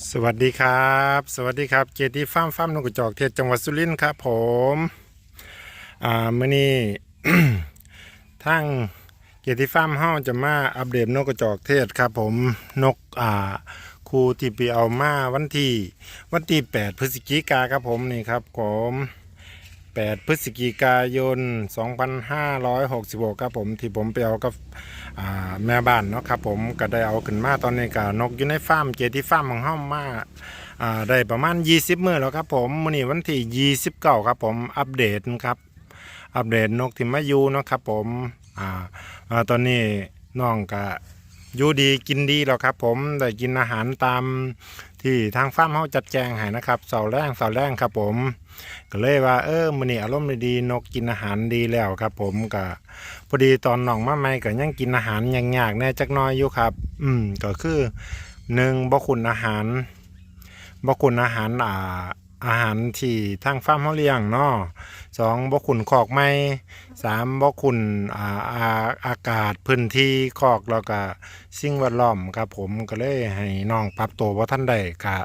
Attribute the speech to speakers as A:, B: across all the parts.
A: สวัสดีครับ สวัสดีครับเจดีฟาร์มฟ้ามนกกระจอกเทศจังหวัดสุรินทร์ครับผมอ่ามื่อนี้ทางเจดีฟ้ามเฮาจะมาอัปเดตนกกระจอกเทศครับผมนกอ่าครูที่ไปเอามาวันที่วันที่ 8 พฤศจิกาครับผมนี่ครับผม 8 พฤศจิกายน 2566 ครับผมที่ผมไปเอากับแม่บ้านเนาะครับผมก็ได้เอาขึ้นมาตอนนี้ก็นกอยู่ในฟาร์มเจที่ฟาร์มของเฮามาได้ประมาณ 20 มื้อแล้วครับผมมื้อนี้วันที่29ครับผมอัปเดตครับอัปเดตนกที่มาอยู่เนาะครับผมอ่าอ่าตอนนี้น้องก็อยู่ดีกินดีแล้วครับ ผมได้กินอาหารตามที่ทางฟาร์มเฮาจัดแจงให้นะครับเสาร์แรงเสาร์แรงครับผม ก็เลยว่าเออมื้อนี้อารมณ์ดีนกกินอาหารดีแล้วครับ ผมก็พอดีตอนน้องมาใหม่ก็ยังกินอาหารยากๆแน่จักน้อยอยู่ครับ อืมก็คือหนึ่งบ่คุณอาหารบ่คุณอาหารอ่าอาหารที่ทางฟาร์มเฮาเลี้ยงเนาะสองบ่คุณคอกไม้สามบ่คุณอ่าอาอากาศพื้นที่คอกแล้วก็สิ่งแวดล้อมครับผมก็เลยให้น้องปรับตัวบ่ทันได้ก็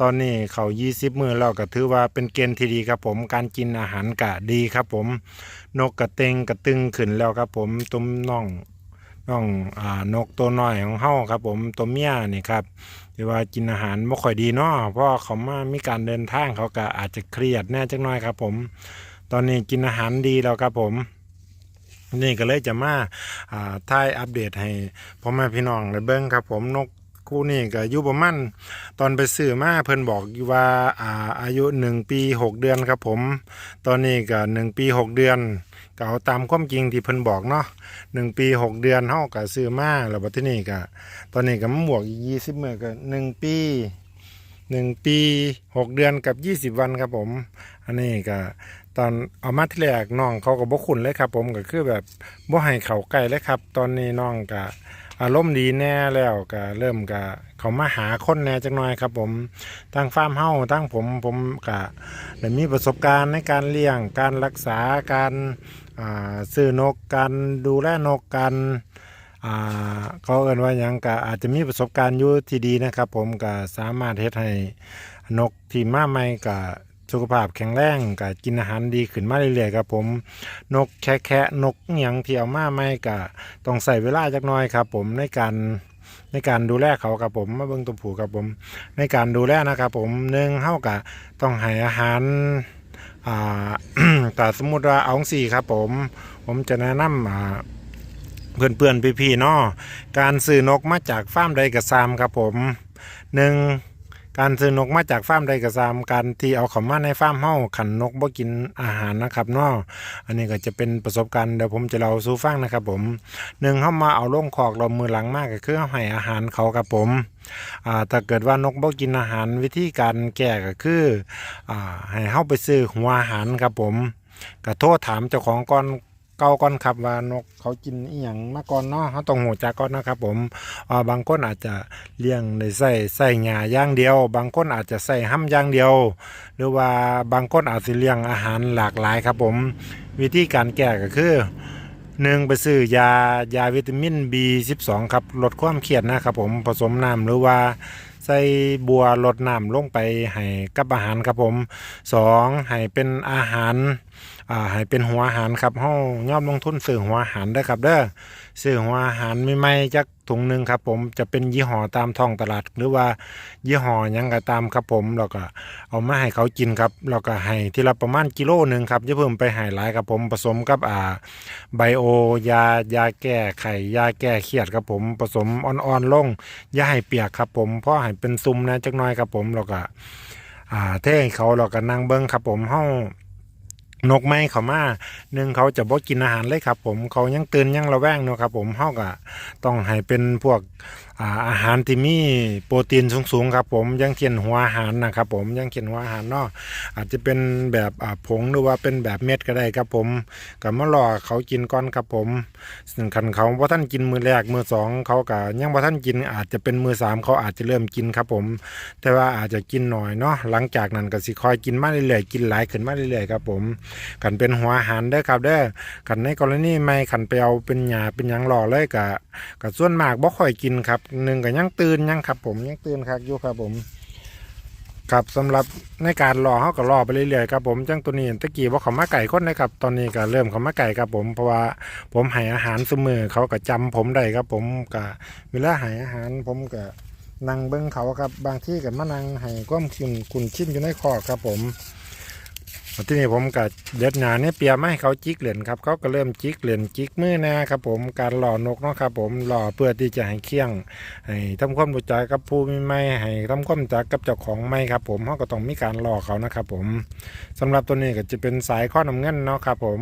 A: ตอนนี้เขา20 มือแล้วก็ถือว่าเป็นเกณฑ์ที่ดีครับผม การกินอาหารกะดีครับผม นกกระเตงกระตึงขึ้นแล้วครับผมตุ้มน่องน่องอ่านกตัวน้อยของเฮาครับ ผมตัวเมียนี่ครับที่ว่ากินอาหารไม่ค่อยดีเนาะเพราะเขามามีการเดินทางเขาก็อาจจะเครียดแน่จักน่อยครับ ผม ตอนนี้กินอาหารดีแล้วครับผมนี่ก็เลยจะมาอ่าถ่ายอัปเดตให้พ่อแม่พี่น้องได้เบิ่งครับ ผมนก คู่นี้ก็อายุประมาณตอนไปซื้อมาเพิ่นบอกว่าอ่าอายุหนึ่งปีหกเดือนครับผม ตอนนี้ก็หนึ่งปีหกเดือนก็เอาตามความจริงที่เพิ่นบอกเนาะหนึ่งปีหกเดือนเฮาก็ซื้อมาแล้วบัดทีนี้ก็ตอนนี้ก็มาบวกอีกยี่สิบมื้อก็หนึ่งปีหนึ่งปีหกเดือนกับยี่สิบวันครับผม อันนี้ก็ตอนเอามาที่แรกน้องเขาก็บ่คุ้นเลยครับผมก็คือแบบบ่ให้เขาใกล้เลยครับ ตอนนี้น้องก็ อารมณ์ดีแน่แล้วก็เริ่มก็เขามาหาคนแหน่จักหน่อยครับ ผมตั้งฟาร์มเฮ้าตั้งผมผมก็ได้มีประสบการณ์ในการเลี้ยง การรักษาการซื้อนกการดูแลนกการเขาเอ่นว่ายังก็อาจจะมีประสบการณ์อยู่ที่ดีนะครับ ผมก็สามารถเฮ็ดให้นกที่มาใหม่ก็ สุขภาพแข็งแรงก็กินอาหารดีขึ้นมาเรื่อยๆครับผมนกแคะแคะนกอิหยังที่เอามาใหม่ก็ต้องใส่เวลาจักหน่อยครับ ผมในการในการดูแลเขาครับผมมาเบิ่งตัวผูครับผม ในการดูแลนะครับผมหนึ่งเฮากะต้องให้อาหารอ่าแต่สมมุติว่าเอาสี่ครับผม ผมจะแนะนำอ่าเพื่อนเพื่อนๆพี่ๆเนาะการซื้อนกมาจากฟาร์มใดกระซามครับผมหนึ่ง การซื้อนกมาจากฟาร์มใดกระซามการที่เอาเขามาในฟาร์มเฮาขันนกบ่กินอาหารนะครับเนาะอันนี้ก็จะเป็นประสบการณ์เดี๋ยวผมจะเล่าสู่ฟังนะครับผมหนึ่งเข้ามาเอาลงคอกเรามือหลังมากก็คือให้อาหารเขาครับผมอ่าถ้าเกิดว่านกบ่กินอาหารวิธีการแก้ก็คืออ่าให้เข้าไปซื้อหัวอาหารครับผมก็โทษถามเจ้าของก่อน เก่าก่อนครับว่านกเขากินอีหยังมาก่อนเนาะเขาต้องหูจักก่อนนะครับ ผมอ่าบางคนอาจจะเลี้ยงในใส่ใส่หญ้าอย่างเดียว บางคนอาจจะใส่ห้ำอย่างเดียว หรือว่าบางคนอาจจะเลี้ยงอาหารหลากหลายครับ ผม วิธีการแก้ก็คือหนึ่งไปซื้อยายาวิตามิน B12 ครับลดความเครียดนะครับผมผสมน้ำหรือว่าใส่บัวลดน้ำลงไปให้กับอาหารครับผมสองให้เป็นอาหาร อ่าให้เป็นหัวอาหารครับเฮาย่อมลงทุนซื้อหัวอาหารได้อครับเด้อซื้อหัวอาหารใหม่ๆจักถุงหนึ่งครับผมจะเป็นยี่ห้อตามท้องตลาด หรือว่ายี่ห้อยังก็ตามครับผมแล้วก็เอามาให้เขากินครับแล้วก็ให้ทีละประมาณกิโลหนึ่งครับอย่าเพิ่มไปให้หลายครับผมผสมกับอ่าไบโอยายาแก้ไขยาแก้เครียดครับผมผสมอ่อนๆลงยาให้เปียกครับผมเพราะให้เป็นซุ่มนะจักน่อยครับผมแล้วก็อ่าเท่เขาแล้วก็นั่งเบิ้งครับผมเฮา นกไม้เขามาหนึ่งเขาจะบ่กินอาหารเลยครับ ผมเขายังตื่นยังระแวงเนาะครับ ผมเฮาก็ต้องให้เป็นพวกอาอาหารที่มีโปรตีนสูงๆครับผมยังเขียนหัวอาหารนะครับผมยังเขียนหัวอาหารเนาะอาจจะเป็นแบบผงหรือว่าเป็นแบบเม็ดก็ได้ครับผมกับมารอเขากินก่อนครับผมซึ่งคันเขาว่าท่านกินมือแรกมือสองเขาก็ยังว่าท่านกินอาจจะเป็นมือสามเขาอาจจะเริ่มกินครับผม แต่ว่าอาจจะกินหน่อยเนาะหลังจากนั้นก็สิคอยกินมาเรื่อยๆกินหลายขึ้นมาเรื่อยๆครับผมกันเป็นหัวอาหารเด้อครับเด้อกันในกรณีไม่ขันไปเอาเป็นหยาเป็นยังหล่อเลยกะก็ส่วนมากบ่ค่อยกินครับหนึ่งก็ยังตื่นยังครับ ผมยังตื่นครับอยู่ครับผมครับสำหรับในการรอเขาก็รอไปเรื่อยๆครับผมจังตัวนี้ตะกี้ว่าเขามาไก่คนนะครับ ตอนนี้ก็เริ่มเขามาไก่ครับผมเพราะว่าผมให้อาหารเสมอเขาก็จำผมได้ครับ ผมก็เวลาให้อาหารผมก็นั่งเบิ้งเขาครับ บางที่ก็มานั่งให้ความคุณคุณชินอยู่ในคอครับผม ที่นี่ผมก็เด็ดหนาเนี่ยเปียไม่ให้เขาจิกเหรียญครับ เขาก็เริ่มจิกเหรียญจิกมือนะครับผมการหล่อนกเนาะครับผมหล่อเพื่อที่จะให้เคี่ยงให้ทำความรู้จักกับผู้มีไม่ให้ทำความรู้จักกับเจ้าของไม่ครับ ผมเขาก็ต้องมีการรอเขานะครับผมสำหรับตัวนี้ก็จะเป็นสายข้อน้ำเงินเนาะครับผม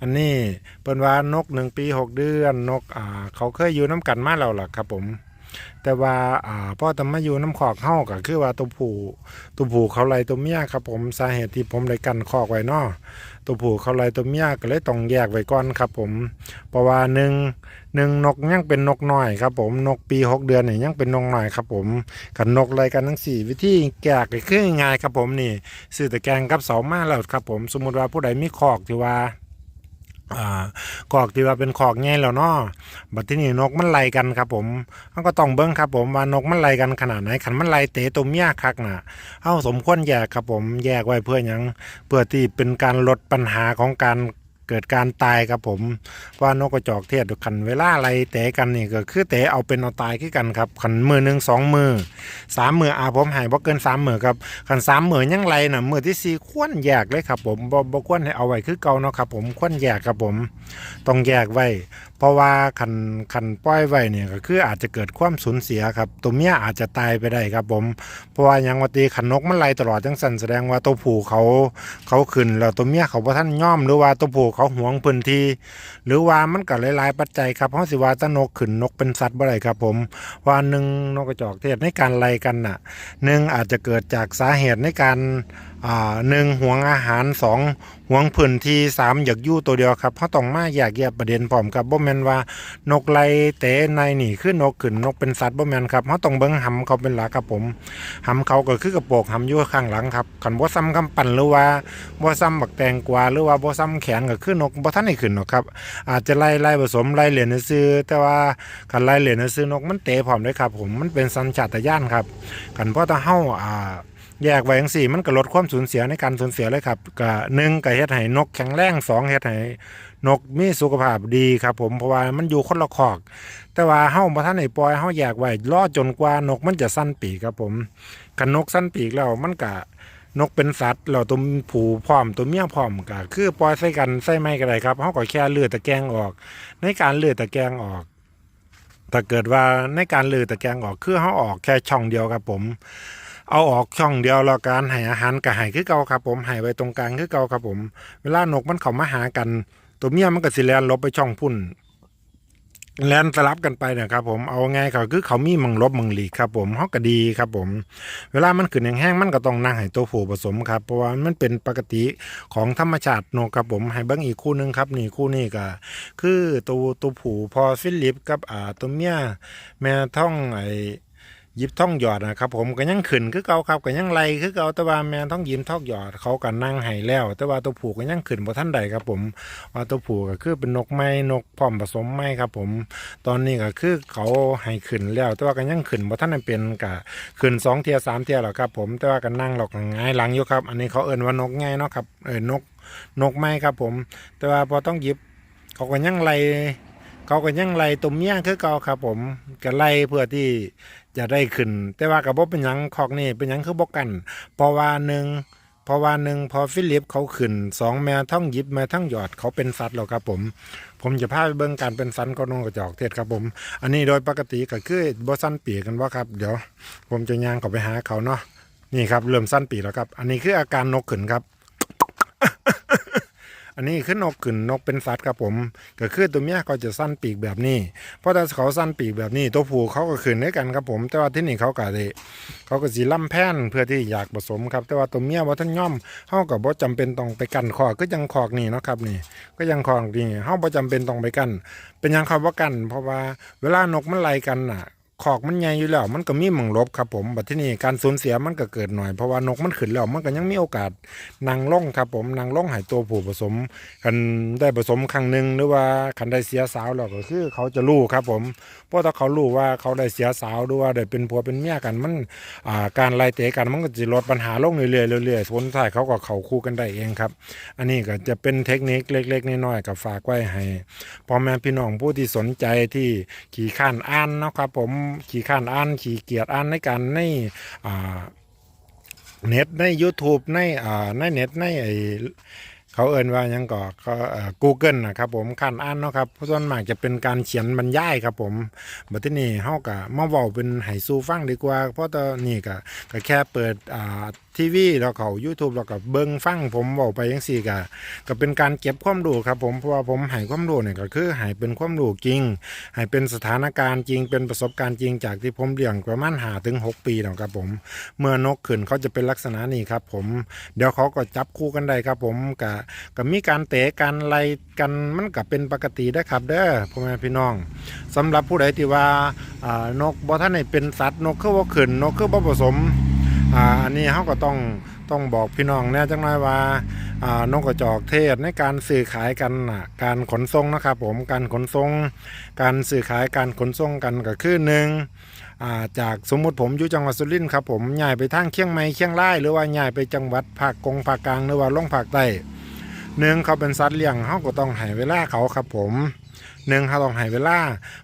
A: อันนี้เป็นว่านกหนึ่งปีหกเดือนนกอ่าเขาเคยอยู่น้ำกันมาแล้วล่ะครับผม แต่ว่าอ่าพ่อตำมาอยู่น้ำขอกเฮาก็คือว่าตัวผู้ตัวผู้เขาไล่ตัวเมียครับผมสาเหตุที่ผมได้กันคอกไว้นาะตัวผู้เขาไล่ตัวเมียก็เลยต้องแยกไว้ก่อนครับผมเพราะว่าหนึ่งหนึ่งนกยังเป็นนกน้อยครับผมนกปีหกเดือนนี่ยังเป็นนกน้อยครับผมกันนกอะไรกันทั้งสี่วิธีแกะก็คือง่ายครับผมนี่ซื้อตะแกรงกับเสามาแล้วครับผมสมมุติว่าผู้ใดมีคอกที่ว่า อ่ากอกที่ว่าเป็นขอกง่ายแล้วเนาะบัดที่นี่นกมันไล่กันครับ ผมเขาก็ต้องเบิ้งครับ ผมว่านกมันไล่กันขนาดไหนขันมันไล่เตะตัวเมียคักน่ะเอาสมควรแยกครับผมแยกไว้เพื่อหยังเพื่อที่เป็นการลดปัญหาของการ เกิดการตายครับผมว่านกกระจอกเทศกันเวลาอะไรเตะกันนี่ก็คือเตะเอาเป็นเอาตายขึ้นกันครับขันมือหนึ่งสองมือสามมืออาผมหายบ่เกินสามมือครับขันสามมือยังไรนะมือที่สี่ควนแยกเลยครับผมบ่บ่ควนให้เอาไว้คือเก่าเนาะครับผมควนแยกครับผมต้องแยกไว้ เพราะว่าขันขันปล่อยไว้เนี่ยก็คืออาจจะเกิดความสูญเสียครับ ตัวเมียอาจจะตายไปได้ครับ ผมเพราะว่าย่างวัตีขันนกมันไล่ตลอดจังสันแสดงว่าตัวผู้เขาเขาขึ้นแล้วตัวเมียเขาบ่ท่านย่อมหรือว่าตัวผู้เขาหวงพื้นที่ หรือว่ามันก็หลายๆปัจจัยครับเพราะสิว่าตะนกขึ้นนกเป็นสัตว์บ่ได้ครับ ผมว่าหนึ่งนกกระจอกเทศในการไล่กันน่ะหนึ่งอาจจะเกิดจากสาเหตุในการ หนึ่งห่วงอาหารสองห่วงพื้นที่สามอยากยู่ตัวเดียวครับเพราะต้องมาแยากแยกประเด็นพร้อมกับบ่แมนว่านกไล่เตะในหนี่คือนกขึ้นนกเป็นสัตว์บ่แมนครับเขาต้องเบิ่งหำเขาเป็นหลักครับผมหำเขาก็คือกระโปงหำยู่ข้างหลังครับคันบ่ซ้ำกำปั้นหรือว่าบ่ซ้ำบักแตงกวาหรือว่าบ่ซ้ำแขนก็คือนนกบ่ทันได้ขึ้นหรอกครับอาจจะไล่ไล่ผสมไล่เหรียญซื้อแต่ว่าคันไล่เหรียญซื้อนกมันเตะพร้อมด้วยครับผมมันเป็นสัญชาตญาณครับคันพอตาเฮาอ่า แยกไว้จังสี่มันก็ลดความสูญเสียในการสูญเสียเลยครับก็หนึ่งก็เฮ็ดให้นกแข็งแรงสองเฮ็ดให้นกมีสุขภาพดีครับ ผมเพราะว่ามันอยู่คนละคอก แต่ว่าเฮาบ่ทันได้ปล่อยเฮาแยกไว้รอจนกว่านกมันจะสั้นปีกครับผมคันนกสั้นปีกแล้วมันก็นกเป็นสัตว์แล้วตัวผูพร้อมตัวเมียพร้อมก็คือปล่อยใส่กันใส่ไม้ก็ได้ครับเฮาก็แค่เลือดตะแกงออก ในการเลือดตะแกงออกถ้าเกิดว่าในการเลือดตะแกงออกคือเฮาออกแค่ช่องเดียวครับผม เอาออกช่องเดียวแล้วการให้อาหารก็ให้คือเก่าครับ ผมให้ไว้ตรงกลางคือเก่าครับผม เวลานกมันเข้ามาหากัน ตัวเมียมันก็สิแลนลบไปช่องพุ่นแลนสลับกันไปนะครับผมเอาไงก็คือเขามีมังลบมังหลีครับผมเฮาก็ดีครับผม เวลามันขึ้นแห้งๆมันก็ต้องนั่งให้ตัวผู้ผสมครับเพราะว่ามันเป็นปกติของธรรมชาตินกครับผมให้เบิ่งอีกคู่หนึงครับนี่คู่นี้ก็คือตัวตัวผู้พอฟิลิปกับอ่าตัวเมียแม่ท่องไอ ยิบท่องหยอดนะครับผมก็ยังขึ้นคือเก่าครับก็ยังไล่คือเก่าแต่ว่าแม่ท่องยิ้มท่องหยอดเขาก็นั่งให้แล้ว แต่ว่าตัวผู้ก็ยังขึ้นบ่ทันใดครับผมว่าตัวผู้ก็คือเป็นนกไม้นกพร้อมผสมไม้ครับ ผม ตอนนี้ก็คือเขาให้ขึ้นแล้ว แต่ว่าก็ยังขึ้นบ่ทันได้เป็นก็ขึ้นสองเทียสามเทียแล้วครับ ผมแต่ว่าก็นั่งหลอกหงายหลังอยู่ครับ อันนี้เขาเอิ่นว่านกไงเนาะครับเออนกนกไม้ครับผม แต่ว่าพอต้องยิบเขาก็ยังไล่เขาก็ยังไล่ตัวเมียคือเก่าครับ ผมก็ไล่เพื่อที่ จะได้ขึ้น แต่ว่ากับบ่เป็นหยังคอกนี่เป็นหยังคือบ่กันเพราะว่าหนึ่งเพราะว่าหนึ่งพอฟิลิปเขาขึ้นสองแม่ท่องยิบแม่ท่องหยอดเขาเป็นสัตว์แล้วครับผม ผมจะพาไปเบิ่งการเป็นสันก็นงกระจอกเทศครับผม อันนี้โดยปกติก็คือบ่สั้นปีกกันว่าครับ เดี๋ยว ผมจะย่างเขาไปหาเขาเนาะนี่ครับเริ่มสั้นปีกแล้วครับ อันนี้คืออาการนกขึ้นครับ อันนี้คือนกขึ้นนกเป็นสัตว์ครับผม ก็คือตัวเมียเขาจะสั้นปีกแบบนี้เพราะถ้าเขาสั้นปีกแบบนี้ ตัวผู้เขาก็ขึ้นด้วยกันครับผม แต่ว่าที่นี่เขาก็ได้เขาก็สีล่ำแพ่นเพื่อที่อยากผสมครับ แต่ว่าตัวเมียว่าท่านย่อมเขาก็บ่จำเป็นต้องไปกันคอก็ยังคอกนี่เนาะครับนี่ ก็ยังคอกนี่เขาบ่จำเป็นต้องไปกัน เป็นยังครับว่ากัน เพราะว่าเวลานกมันไล่กันน่ะ คอกมันใหญ่อยู่แล้ว มันก็มีม่งลบครับผมบัดที่นี่การสูญเสียมันก็เกิดหน่อยเพราะว่านกมันขึ้นแล้วมันก็ยังมีโอกาสนางล่องครับผมนางล่องหายตัวผู้ผสมคันได้ผสมครั้งหนึ่งหรือว่าคันได้เสียสาวแล้วก็คือ เขาจะรู้ครับผมเพราะถ้าเขารู้ว่าเขาได้เสียสาวหรือว่าได้เป็นผัวเป็นเมียกันมันอ่าการไล่เตะกันมันก็จะลดปัญหาลงเรื่อยๆเรื่อยๆผลท้ายเขาก็เขาคู่กันได้เองครับ อันนี้ก็จะเป็นเทคนิคเล็ก ๆน้อยๆกับฝากไว้ให้พ่อแม่พี่น้องผู้ที่สนใจที่ขี่ข้านอ่านนะครับผมขี่ข้านอ่านขี่เกียจอ่านในการในอ่าเน็ตใน YouTube ในอ่าในเน็ตในไอเขาเอ่นว่ายังก่อก็กูเกิลนะครับผมข้านอ่านเนาะครับเพราะส่วนมากจะเป็นการเขียนบรรยายครับผมบัดทีนี้เฮากะมาเว้าเป็นไห้สู่ฟังดีกว่า เพราะตอนนี้ก็ก็แค่เปิดอ่า ทีวีแล้วเขา YouTube แล้วก็เบิ่งฟังผมเว้าไปจังซี่ก็ก็เป็นการเก็บความรู้ครับผมเพราะว่าผมให้ความรู้เนี่ยก็คือให้เป็นความรู้จริงให้เป็นสถานการณ์จริง เป็นประสบการณ์จริงจากที่ผมเลี้ยงประมาณหาถึง 6 ปีแล้วครับผม เมื่อนกขึ้นเขาจะเป็นลักษณะนี้ครับผมเดี๋ยวเขาก็จับคู่กันได้ครับผมก็ก็มีการเตะกันไล่กันมันก็เป็นปกติได้ครับ เด้อพ่อแม่พี่น้องสำหรับผู้ใดที่ว่านกบ่ท่านให้เป็นสัตว์นกคือบ่ขึ้นนกคือบ่ผสม อ่าอันนี้เขาก็ต้องต้องบอกพี่น้องแน่จังน้อยว่าอ่านกกระจอกเทศในการสื่อขายกันการขนส่งนะครับผมการขนส่งการสื่อขายการขนส่งกันก็คือหนึ่งจากสมมุติผมอยู่จังหวัดสุรินทร์ครับผมย้ายไปทางเชียงใหม่เชียงรายหรือว่าย้ายไปจังหวัดภาคกงภาคกลางหรือว่าลงภาคใต้หนึ่งเขาเป็นสัตว์เลี้ยงเขาก็ต้องให้เวลาเขาครับผม หนึ่งเขาต้องให้เวลา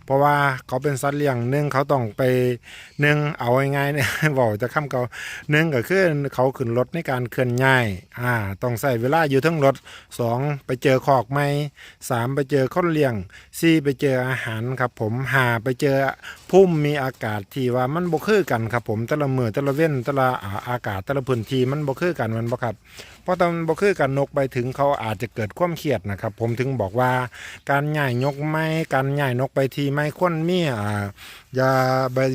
A: เพราะว่าเขาเป็นสัตว์เลี้ยงหนึ่งเขาต้องไปหนึ่งเอาง่ายๆเนี่ยบอกจะคำเขาหนึ่งก็คือเขาขึ้นรถในการเคลื่อนย้ายอ่าต้องใส่เวลาอยู่ทั้งรถสองไปเจอขอกไม้สามไปเจอคนเลี้ยงสี่ไปเจออาหารครับผมห้าไปเจอพุ่มมีอากาศที่ว่ามันบ่คือกันครับผมแต่ละมือแต่ละเว้นแต่ละอากาศแต่ละพื้นที่มันบ่คือกันมันบ่ครับ เพราะตอนบ่คือกันนกไปถึงเขาอาจจะเกิดความเครียดนะครับ ผมถึงบอกว่าการย่ายนกไม้การย่ายนกไปทีไม้ควรมีอ่ายา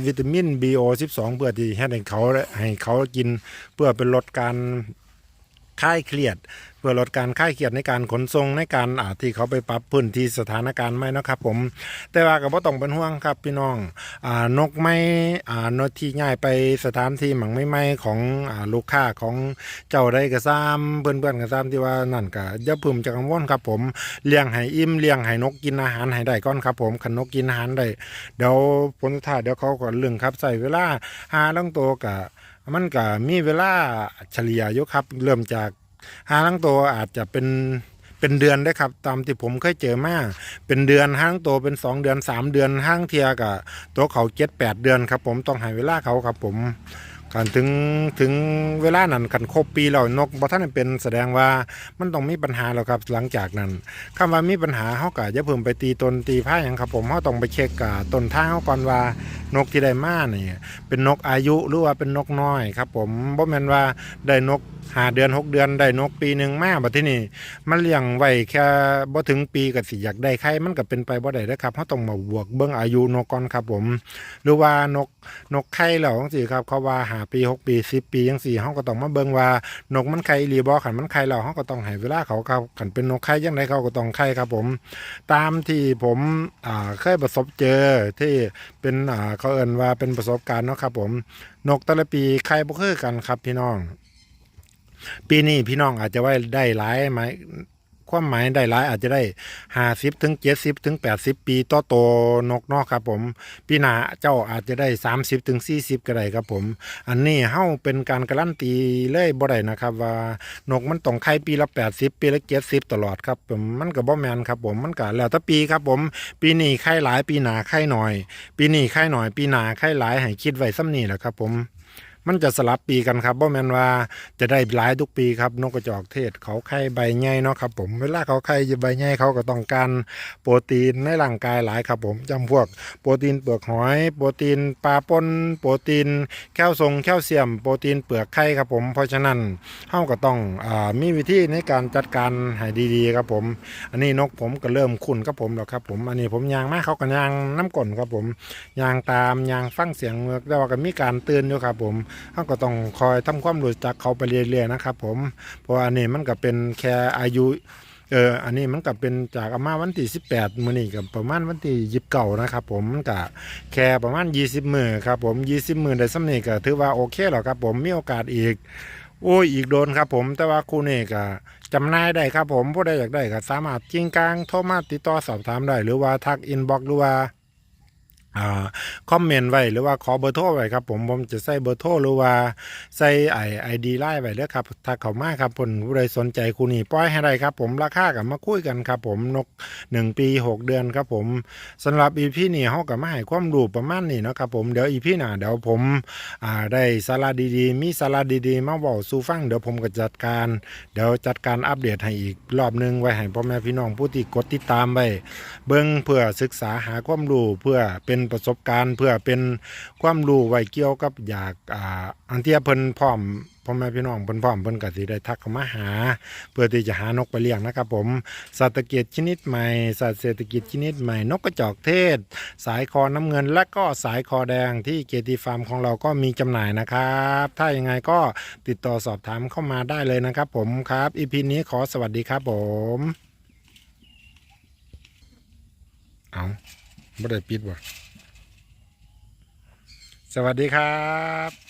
A: วิตามิน BO12 เพื่อที่ให้เขาให้เขากินเพื่อเป็นลดการคลายเครียดเพื่อลดการคลายเครียดในการขนส่งในการอาที่เขาไปปรับพื้นที่สถานการณ์ไม่นะครับผม แต่ว่าก็บ่ต้องเป็นห่วงครับพี่น้องอ่านกไม่อ่านกที่ง่ายไปสถานที่หมังไม่ไม่ของอ่าลูกค้าของเจ้าได้ก็ซ้ำเพื่อนเพื่อนๆก็ซ้ำที่ว่านั่นก็อย่าพึมจะกังวลครับผมเลี้ยงให้อิ่มเลี้ยงให้นกกินอาหารให้ได้ก่อนครับผมคันนกกินอาหารได้เดี๋ยวผลสุดท้ายเดี๋ยวเขาก็เรื่องครับใส่เวลาหาลังโตวกะมันก็มีเวลาเฉลี่ยอยู่ครับ เริ่มจาก หาลังโตวอาจจะเป็นเป็นเดือนได้ครับ ตามที่ผมเคยเจอมาเป็นเดือนห้างโตเป็น 2 เดือน 3 เดือนห้างเทียกับตัวเขาเจ็ดแปดเดือนครับ ผมต้องให้เวลาเขาครับ ผมการถึงถึงเวลานั้นกันครบปีแล้วนกบ่ท่านเป็นแสดงว่ามันต้องมีปัญหาแล้วครับ หลังจากนั้นคำว่ามีปัญหาเขาก็อย่าเพิ่มไปตีตนตีผ้าอย่างครับ ผมเขาต้องไปเช็คกับต้นท่าเขาก่อนว่านกที่ได้มาเนี่ยเป็นนกอายุหรือว่าเป็นนกน้อยครับ ผมบ่แม่นว่าได้นก หาเดือนหกเดือนได้นกปีหนึ่งมาบัดที่นี่มันเลี้ยงไว้แค่บ่ถึงปีก็สิอยากได้ไข่มันก็เป็นไปบ่ได้เด้อครับเฮาต้องมาบวกเบิ่งอายุนกก่อนครับ ผมหรือว่านกนกไข่แล้วจังซี่ครับเขาว่าหาปี6ปี10ปีจังซี่เฮาก็ต้องมาเบิ่งว่านกมันไข่อีหลีบ่คันมันไข่แล้วเฮาก็ต้องให้เวลาเขาครับคันเป็นนกไข่จังไดเขาก็ต้องไข่ครับ ผม ตามที่ผมอ่าเคยประสบเจอที่เป็นอ่าเขาเอิ้นว่าเป็นประสบการณ์เนาะครับ ผมนกแต่ละปีไข่บ่คือกันครับพี่น้อง ปีนี้พี่น้องอาจจะไว้ได้หลายไหมความหมายได้หลายอาจจะได้ห้าสิบถึงเจ็ดสิบถึงแปดสิบปีต่อโตนกนอกครับ ผมปีหน้าเจ้าอาจจะได้สามสิบถึงสี่สิบก็ได้ครับผม อันนี้เฮ้าเป็นการการันตีเลยบ่ได้นะครับ ว่านกมันต้องไข่ปีละแปดสิบปีละเจ็ดสิบตลอดครับผมมันก็บ่แมนครับผมมันก็แล้วแต่ปีครับผม ปีนี้ไข่หลายปีหน้าไข่หน่อย ปีนี้ไข่หน่อย ปีหน้าไข่หลายให้คิดไว้ซ้ำนี่แหละครับผม มันจะสลับปีกันครับบ่แมนว่าจะได้หลายทุกปีครับนกกระจอกเทศเขาไข่ใบใหญ่เนาะครับผมเวลาเขาไข่ใบใหญ่เขาก็ต้องการโปรตีนในร่างกายหลายครับผมจำพวกโปรตีนเปลือกหอย โปรตีนปลาปนโปรตีนแคลซงแคลเซียม โปรตีนเปลือกไข่ครับผมเพราะฉะนั้นเฮาก็ต้องอมีวิธีในการจัดการให้ดีๆครับผม อันนี้นกผมก็เริ่มคุ้นกับผมแล้วครับผมอันนี้ผมยางมากเขาก็ยางน้ำก่นครับผมยางตามยางฟังเสียงแต่ว่าก็มีการเตือนอยู่ครับผมเขาก็ต้องคอยทำความรู้จักเขาไปเรื่อยๆนะครับผมเพราะว่าอันนี้มันก็เป็นแค่อายุเอออันนี้มันก็เป็นจากอามาวันที่18มื้อนี้ก็ประมาณวันที่29นะครับผมมันก็แค่ประมาณ 20มื้อครับผม 20มื้อได้สำนี้ก็ถือว่าโอเคแล้วครับผมมีโอกาสอีกโอ้ยอีกโดนครับผมแต่ว่าคู่นี้ก็จำนายได้ครับผมผู้ใดอยากได้ก็สามารถจิ้งกลางโทรมาติดต่อสอบถามได้หรือว่าทักอินบ็อกหรือว่า คอมเมนต์ไว้หรือว่าขอเบอร์โทรไว้ครับผมผมจะใส่เบอร์โทรหรือว่าใส่ไอไอดีไลน์ไว้เด้อครับถ้าเขามาครับผมผู้ใดสนใจคู่นี้ปล่อยให้ได้ครับ ผมราคากับมาคุยกันครับผมนก 1 ปี 6 เดือนครับผมสำหรับอีพี่นี้เฮาก็มาให้ความรู้ประมาณนี้เนาะครับผมเดี๋ยวอีพี่หน้าเดี๋ยวผมอ่าได้สาระดีๆ มีสาระดีๆ มาบอกสู่ฟังเดี๋ยวผมก็จัดการ เดี๋ยวจัดการอัปเดตให้อีกรอบหนึงไว้ให้พ่อแม่พี่น้องผู้ที่กดติดตามไว้เบิ่งเพื่อศึกษาหาความรู้เพื่อเป็นประสบการณ์ เพื่อเป็นความรู้ไว้เกี่ยวกับอยากอ่าอันที่เพิ่นพร้อมพ่อแม่พี่น้องเพิ่นพร้อมเพิ่นก็สิได้ทักเข้ามาหา เพื่อที่จะหานกไปเลี้ยงนะครับผมสัตว์ตะเกียบชนิดใหม่สัตว์เศรษฐกิจชนิดใหม่นกกระจอกเทศ สายคอน้ำเงิน และก็สายคอแดงที่เกติฟาร์มของเราก็มีจำหน่ายนะครับ ถ้ายังไงก็ติดต่อสอบถามเข้ามาได้เลยนะครับผมครับอีพีนี้ขอสวัสดีครับผมเอาไม่ได้ปิดว่ะ สวัสดีครับ